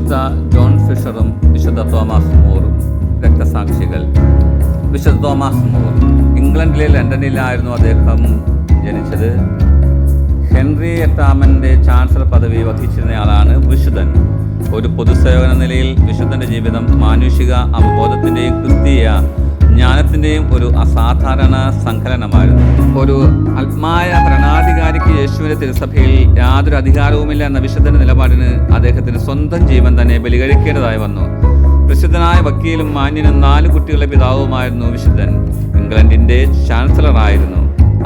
വിശുദ്ധ ജോൺ ഫിഷറും വിശുദ്ധ തോമസ് മോറും രക്തസാക്ഷികൾ. വിശുദ്ധ തോമസ് മോർ ഇംഗ്ലണ്ടിലെ ലണ്ടനിലായിരുന്നു അദ്ദേഹം ജനിച്ചത്. ഹെൻറി എട്ടാമന്റെ ചാൻസലർ പദവി വഹിച്ചിരുന്നയാളാണ് വിശുദ്ധൻ. ഒരു പൊതുസേവന നിലയിൽ വിശുദ്ധന്റെ ജീവിതം മാനുഷിക അവബോധത്തിന്റെയും ക്രിസ്തീയ ജ്ഞാനത്തിന്റെയും ഒരു അസാധാരണ സങ്കലനമായിരുന്നു. ഒരു ആത്മായ ഭരണാധികാരിക്ക് യേശുവിന്റെ തിരുസഭയിൽ യാതൊരു അധികാരവുമില്ല എന്ന വിശുദ്ധന്റെ നിലപാടിന് അദ്ദേഹത്തിന് സ്വന്തം ജീവൻ തന്നെ ബലികഴിക്കേണ്ടതായി വന്നു. പ്രസിദ്ധനായ വക്കീലും മാന്യനും നാല് കുട്ടികളുടെ പിതാവുമായിരുന്നു വിശുദ്ധൻ. ഇംഗ്ലണ്ടിന്റെ ചാൻസലറായിരുന്നു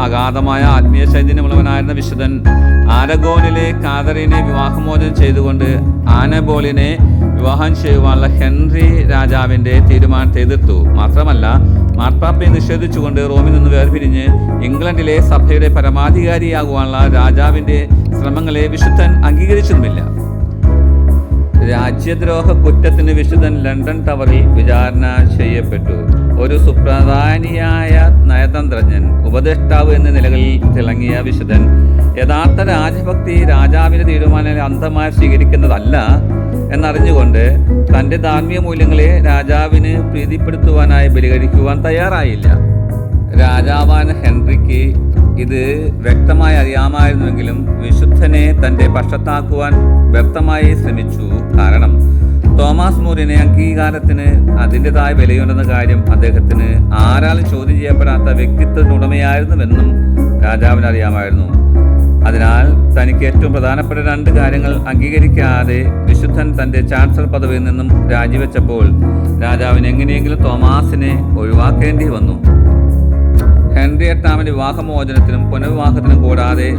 അഗാധമായ ആത്മീയ ചൈതന്യമുള്ളവനായിരുന്ന വിശുദ്ധൻ ആരഗോനിലെ കാതറിനെ വിവാഹമോചനം ചെയ്തുകൊണ്ട് ആനബോളിനെ വിവാഹം ചെയ്യുവാനുള്ള ഹെൻറി രാജാവിന്റെ തീരുമാനത്തെ എതിർത്തു. മാത്രമല്ല മാർപ്പാപ്പയെ നിഷേധിച്ചുകൊണ്ട് റോമിൽ നിന്ന് വേർപിരിഞ്ഞ് ഇംഗ്ലണ്ടിലെ സഭയുടെ പരമാധികാരിയാകുവാനുള്ള രാജാവിന്റെ ശ്രമങ്ങളെ വിശുദ്ധൻ അംഗീകരിച്ചതുമില്ല രാജ്യദ്രോഹ കുറ്റത്തിന് വിശുദ്ധൻ ലണ്ടൻ ടവറിൽ വിചാരണ ചെയ്യപ്പെട്ടു. ഒരു സുപ്രധാനിയായ നയതന്ത്രജ്ഞൻ ഉപദേഷ്ടാവ് എന്ന നിലകളിൽ തിളങ്ങിയ വിശുദ്ധൻ യഥാർത്ഥ രാജഭക്തി രാജാവിന്റെ തീരുമാനങ്ങളെ അന്ധമായി സ്വീകരിക്കുന്നതല്ല എന്നറിഞ്ഞുകൊണ്ട് തന്റെ ധാർമ്മിക മൂല്യങ്ങളെ രാജാവിന് പ്രീതിപ്പെടുത്തുവാനായി ബലികഴിക്കുവാൻ തയ്യാറായില്ല. രാജാവാൻ ഹെൻറിക്ക് ഇത് വ്യക്തമായി അറിയാമായിരുന്നുവെങ്കിലും വിശുദ്ധനെ തന്റെ പക്ഷത്താക്കുവാൻ വ്യക്തമായി ശ്രമിച്ചു. കാരണം തോമസ് മൂരിനെ അംഗീകാരത്തിന് അതിന്റെതായ വിലയുണ്ടെന്ന കാര്യം അദ്ദേഹത്തിന് ആരാലും ചോദ്യം ചെയ്യപ്പെടാത്ത വ്യക്തിത്വത്തിനുടമയായിരുന്നുവെന്നും രാജാവിന് അറിയാമായിരുന്നു. അതിനാൽ തനിക്ക് ഏറ്റവും പ്രധാനപ്പെട്ട രണ്ട് കാര്യങ്ങൾ അംഗീകരിക്കാതെ വിശുദ്ധൻ തന്റെ ചാൻസലർ പദവിയിൽ നിന്നും രാജിവെച്ചപ്പോൾ രാജാവിന് എങ്ങനെയെങ്കിലും തോമാസിനെ ഒഴിവാക്കേണ്ടി വന്നു. ഹെൻറി എട്ടാമിന്റെ വിവാഹമോചനത്തിനും പുനർവിവാഹത്തിനും കൂടാതെ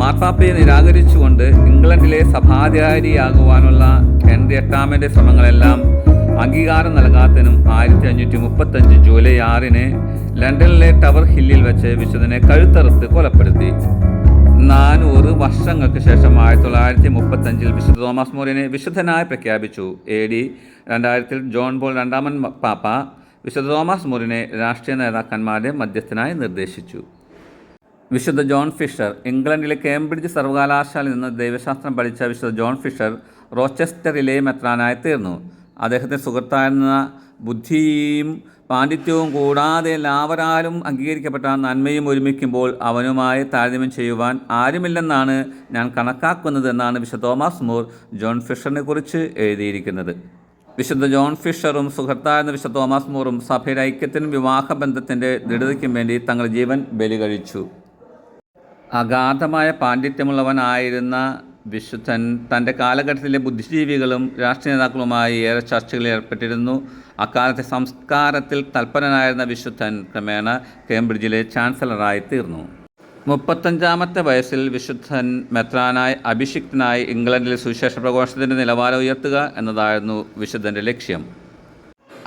മാർപ്പാപ്പയെ നിരാകരിച്ചുകൊണ്ട് ഇംഗ്ലണ്ടിലെ സഭാധികാരിയാകുവാനുള്ള ഹെൻറി എട്ടാമിന്റെ ശ്രമങ്ങളെല്ലാം അംഗീകാരം നൽകാത്തതിനും ആയിരത്തി അഞ്ഞൂറ്റി മുപ്പത്തഞ്ച് ജൂലൈ ആറിന് ലണ്ടനിലെ ടവർ ഹില്ലിൽ വെച്ച് വിശുദ്ധനെ കഴുത്തറുത്ത് കൊലപ്പെടുത്തി. നാനൂറ് വർഷങ്ങൾക്ക് ശേഷം ആയിരത്തി തൊള്ളായിരത്തി മുപ്പത്തഞ്ചിൽ വിശുദ്ധ തോമസ് മോറിനെ വിശുദ്ധനായി പ്രഖ്യാപിച്ചു. എ ഡി രണ്ടായിരത്തിൽ ജോൺ ബോൾ രണ്ടാമൻ പാപ്പ വിശുദ്ധ തോമസ് മോറിനെ രാഷ്ട്രീയ നേതാക്കന്മാരുടെ മധ്യസ്ഥനായി നിർദ്ദേശിച്ചു. വിശുദ്ധ ജോൺ ഫിഷർ ഇംഗ്ലണ്ടിലെ കേംബ്രിഡ്ജ് സർവകലാശാലയിൽ നിന്ന് ദൈവശാസ്ത്രം പഠിച്ച വിശുദ്ധ ജോൺ ഫിഷർ റോച്ചസ്റ്ററിലെ മെത്രാനായി തീർന്നു. അദ്ദേഹത്തെ സുഹൃത്തായിരുന്ന ബുദ്ധിയും പാണ്ഡിത്യവും കൂടാതെ എല്ലാവരാലും അംഗീകരിക്കപ്പെട്ട നന്മയും ഒരുമിക്കുമ്പോൾ അവനുമായി താരതമ്യം ചെയ്യുവാൻ ആരുമില്ലെന്നാണ് ഞാൻ കണക്കാക്കുന്നത് എന്നാണ് വിശുദ്ധ തോമസ് മൂർ ജോൺ ഫിഷറിനെ കുറിച്ച് എഴുതിയിരിക്കുന്നത്. വിശുദ്ധ ജോൺ ഫിഷറും സുഹൃത്തായിരുന്ന വിശുദ്ധ തോമസ് മൂറും സഭയുടെ ഐക്യത്തിനും വിവാഹബന്ധത്തിന്റെ ദൃഢതയ്ക്കും വേണ്ടി തങ്ങളുടെ ജീവൻ ബലി കഴിച്ചു അഗാധമായ പാണ്ഡിത്യമുള്ളവനായിരുന്ന വിശുദ്ധൻ തന്റെ കാലഘട്ടത്തിലെ ബുദ്ധിജീവികളും രാഷ്ട്രീയ നേതാക്കളുമായി ഏറെ ചർച്ചകളിൽ ഏർപ്പെട്ടിരുന്നു. അക്കാലത്തെ സംസ്കാരത്തിൽ തൽപരനായിരുന്ന വിശുദ്ധൻ ക്രമേണ കേംബ്രിഡ്ജിലെ ചാൻസലറായി തീർന്നു. മുപ്പത്തഞ്ചാമത്തെ വയസ്സിൽ വിശുദ്ധൻ മെത്രാനായി അഭിഷിക്തനായി ഇംഗ്ലണ്ടിലെ സുവിശേഷ പ്രഘോഷത്തിന്റെ നിലവാരം ഉയർത്തുക എന്നതായിരുന്നു വിശുദ്ധന്റെ ലക്ഷ്യം.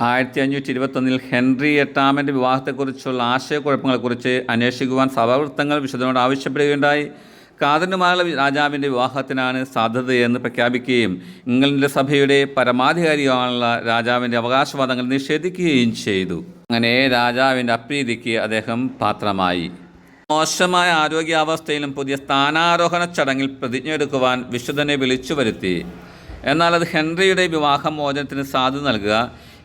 ആയിരത്തി അഞ്ഞൂറ്റി ഇരുപത്തൊന്നിൽ ഹെൻറി എട്ടാമന്റെ വിവാഹത്തെക്കുറിച്ചുള്ള ആശയക്കുഴപ്പങ്ങളെക്കുറിച്ച് അന്വേഷിക്കുവാൻ സഭാവൃത്തങ്ങൾ വിശുദ്ധനോട് ആവശ്യപ്പെടുകയുണ്ടായി. കാതനുമായുള്ള രാജാവിന്റെ വിവാഹത്തിനാണ് സാധ്യതയെന്ന് പ്രഖ്യാപിക്കുകയും ഇംഗ്ലണ്ടിലെ സഭയുടെ പരമാധികാരിയാണുള്ള രാജാവിന്റെ അവകാശവാദങ്ങൾ നിഷേധിക്കുകയും ചെയ്തു. അങ്ങനെ രാജാവിന്റെ അപ്രീതിക്ക് അദ്ദേഹം പാത്രമായി. മോശമായ ആരോഗ്യാവസ്ഥയിലും പുതിയ സ്ഥാനാരോഹണ ചടങ്ങിൽ പ്രതിജ്ഞ എടുക്കുവാൻ വിശുദ്ധനെ വിളിച്ചു വരുത്തി. എന്നാൽ അത് ഹെൻറിയുടെ വിവാഹമോചനത്തിന് സാധ്യത നൽകുക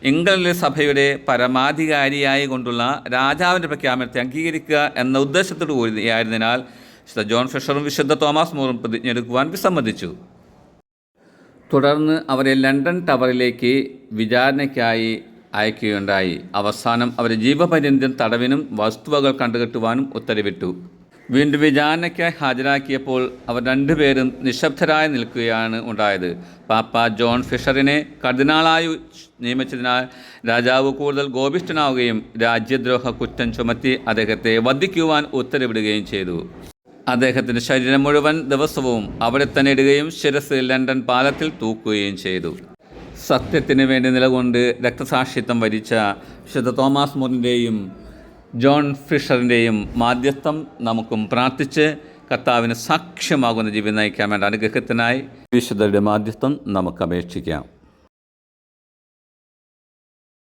ഇംഗ്ലണ്ടിലെ സഭയുടെ പരമാധികാരിയായി കൊണ്ടുള്ള രാജാവിന്റെ പ്രഖ്യാപനത്തെ അംഗീകരിക്കുക എന്ന ഉദ്ദേശത്തോടു കൂടിയായിരുന്നതിനാൽ വിശുദ്ധ ജോൺ ഫിഷറും വിശുദ്ധ തോമസ് മൂറും പ്രതിജ്ഞ എടുക്കുവാൻ വിസമ്മതിച്ചു. തുടർന്ന് അവരെ ലണ്ടൻ ടവറിലേക്ക് വിചാരണയ്ക്കായി അയക്കുകയുണ്ടായി. അവസാനം അവരെ ജീവപര്യന്തം തടവിനും വസ്തുവകൾ കണ്ടുകെട്ടുവാനും ഉത്തരവിട്ടു. വീണ്ടും വിചാരണയ്ക്കായി ഹാജരാക്കിയപ്പോൾ അവർ രണ്ടുപേരും നിശബ്ദരായി നിൽക്കുകയാണ് ഉണ്ടായത്. പാപ്പ ജോൺ ഫിഷറിനെ കർദിനാളായി നിയമിച്ചതിനാൽ രാജാവ് കൂടുതൽ ഗോപിഷ്ഠനാവുകയും രാജ്യദ്രോഹ കുറ്റം ചുമത്തി അദ്ദേഹത്തെ വധിക്കുവാൻ ഉത്തരവിടുകയും ചെയ്തു. അദ്ദേഹത്തിന്റെ ശരീരം മുഴുവൻ ദിവസവും അവിടെ തന്നെ ഇടുകയും ശിരസ് ലണ്ടൻ പാലത്തിൽ തൂക്കുകയും ചെയ്തു. സത്യത്തിന് വേണ്ടി നിലകൊണ്ട് രക്തസാക്ഷിത്വം വരിച്ച വിശുദ്ധ തോമസ് മോറിന്റെയും ജോൺ ഫിഷറിന്റെയും മാധ്യസ്ഥം നമുക്കും പ്രാർത്ഥിച്ച് കർത്താവിന് സാക്ഷ്യമാകുന്ന ജീവിതം നയിക്കാൻ വേണ്ട അനുഗ്രഹത്തിനായി വിശുദ്ധരുടെ മാധ്യസ്ഥം നമുക്ക് അപേക്ഷിക്കാം.